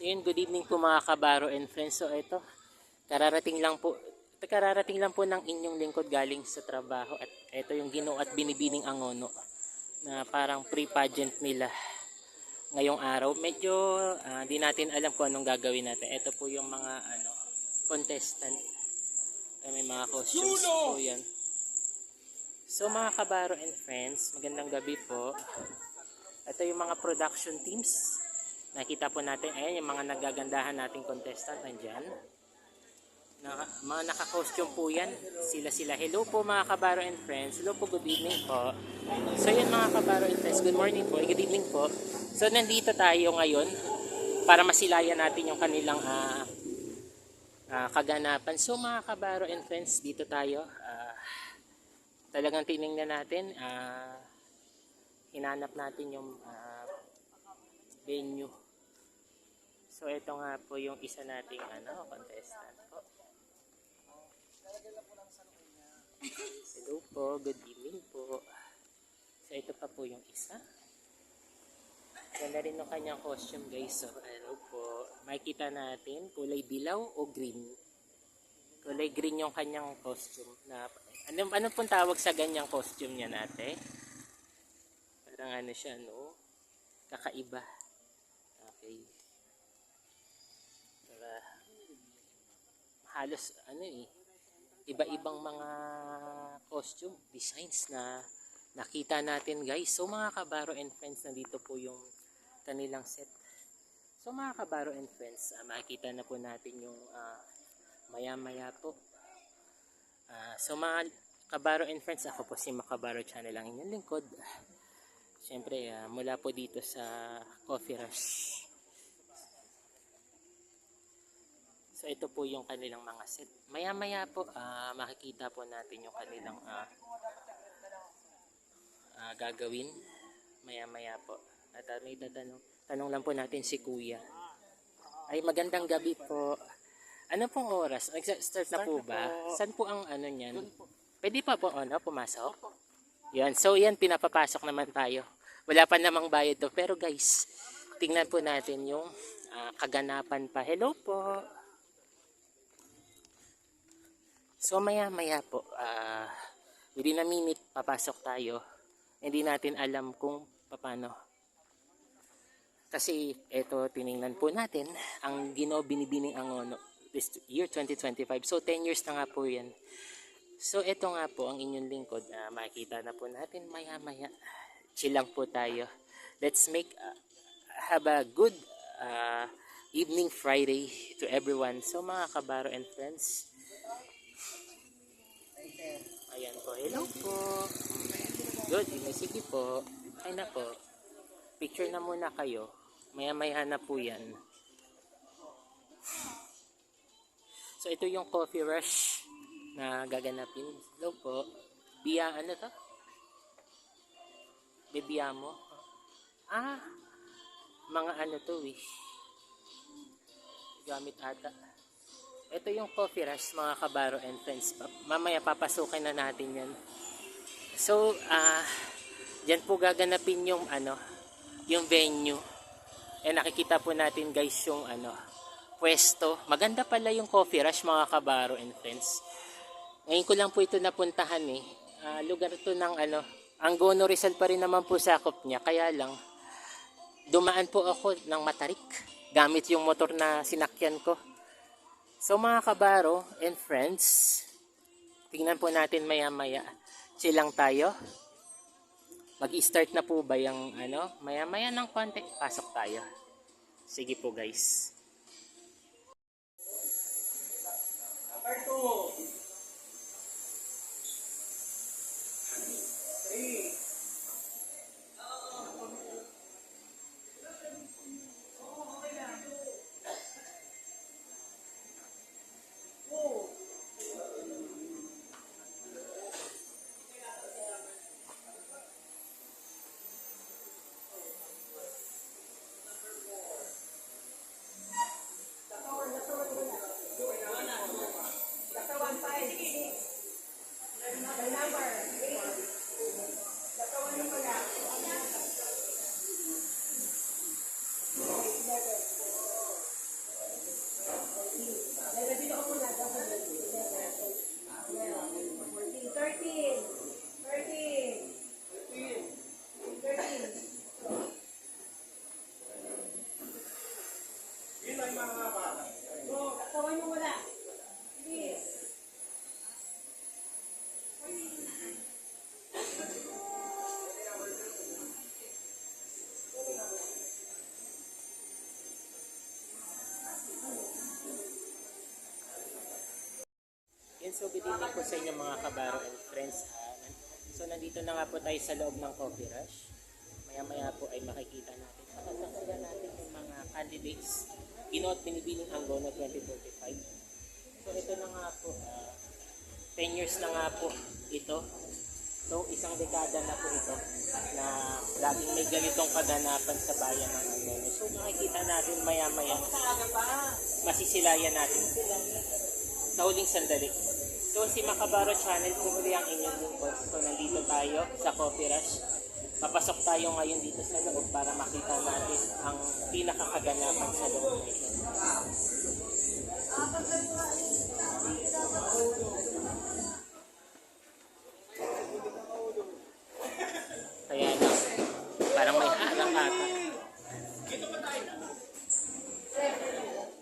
So yun, good evening po mga kabaro and friends. So ito, kararating lang po, kararating lang po ng inyong lingkod galing sa trabaho at ito yung ginoo at binibining angono na parang pre-pageant nila ngayong araw. Medyo ah, di natin alam kung anong gagawin natin. Ito po yung mga ano contestant. Ay, may mga costumes po yan. So mga kabaro and friends, magandang gabi po. Ito yung mga production teams. Nakita po natin, ayan yung mga nagagandahan nating contestant nandyan. Na, mga naka-costume po yan. Sila-sila. Hello po mga kabaro and friends. Hello po, good evening po. So yun mga kabaro and friends, good morning po, good evening po. So nandito tayo ngayon para masilayan natin yung kanilang ah, ah, kaganapan. So mga kabaro and friends, dito tayo. ah, talagang tiningnan natin, ah, hinanap natin yung ah, venue. So ito nga po yung isa nating ano, contestant po. Hello po, good evening po. So ito pa po yung isa. Ganda rin yung kanyang costume guys. So ano po, makikita natin kulay dilaw o green. Kulay green yung kanyang costume. Na, ano, ano pong tawag sa ganyang costume niya nate? Parang ano siya no? Kakaiba. Okay. Para halos ano eh iba-ibang mga costume designs na nakita natin guys. So mga kabaro and friends, nandito po yung kanilang set. So mga kabaro and friends, ah, makikita na po natin yung ah, maya-maya po. Ah, so mga kabaro and friends, ako po si Makabaro Channel ang inyong lingkod. Siyempre, ah, mula po dito sa Coffee Rush. So ito po yung kanilang mga set. Maya-maya po ah, makikita po natin yung kanilang ah, ah, gagawin. Maya-maya po. At ah, may tatanong, tanong lang po natin si Kuya. Ay magandang gabi po. Ano pong oras? Nag-start na po ba? Saan po ang ano niyan? Pwede pa po ano, pumasok? Yan. So yan, pinapapasok naman tayo. Wala pa namang bayad to. Pero guys, tingnan po natin yung ah, kaganapan pa. Hello po. So maya maya po, ah within a minute papasok tayo. Hindi natin alam kung paano. Kasi ito tiningnan po natin ang Ginoo binibining Angono this year 2025. So 10 years na nga po 'yan. So ito nga po ang inyong lingkod. Ah, makikita na po natin maya maya. Chill lang po tayo. Let's make ah, have a good ah, evening Friday to everyone. So mga kabaro and friends, Ayan po. Hello po. Good. Sige po. Ay na po. Picture na muna kayo. Maya-maya na po yan. So ito yung coffee rush na gaganapin. Hello po. Biya ano to? Bibiya mo? Ah, mga ano to eh. Gamit ata. Ito yung coffee rush mga kabaro and friends. Mamaya papasukin na natin yan. So, ah, dyan po gaganapin yung ano, yung venue. Eh nakikita po natin guys yung ano, pwesto. Maganda pala yung coffee rush mga kabaro and friends. Ngayon ko lang po ito napuntahan eh. Ah, lugar to ng ano, Angono Rizal pa rin naman po sakop niya. Kaya lang, dumaan po ako ng matarik gamit yung motor na sinakyan ko. So mga kabaro and friends, tingnan po natin maya maya. Chill lang tayo. Mag-start na po ba yung ano? Maya maya ng konti. Pasok tayo. Sige po guys. Number 2. 3. Oh, katawan mo wala. Please. Yan, so good evening po sa inyo mga kabaro and friends. Ah, so nandito na nga po tayo sa loob ng Coffee Rush. Maya maya po ay makikita natin. Pakatanggalan natin yung mga candidates. Gino't binibining Angono 2025. So ito na nga po. ah, 10 years na nga po ito. So isang dekada na po ito na laging may ganitong kaganapan sa bayan ng Angono. So makikita natin maya maya masisilayan natin sa huling sandali. So si Makabaro Channel po muli ang inyong lingkod. So nandito tayo sa Coffee Rush. Papasok tayo ngayon dito sa loob para makita natin ang pinakakaganapan sa loob. Kaya lang, parang may harang ata.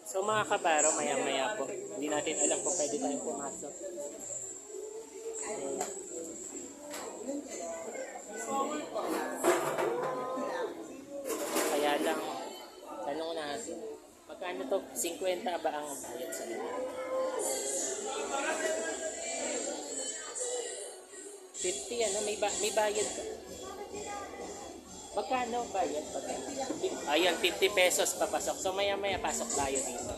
So mga kabaro, maya-maya po. Hindi natin alam kung pwede tayong pumasok. 50 ba ang bayad sa inyo? 50 ano, may, ba may bayad ka. Magkano bayad? Pag- Ayan, 50 pesos papasok. So maya maya pasok tayo dito.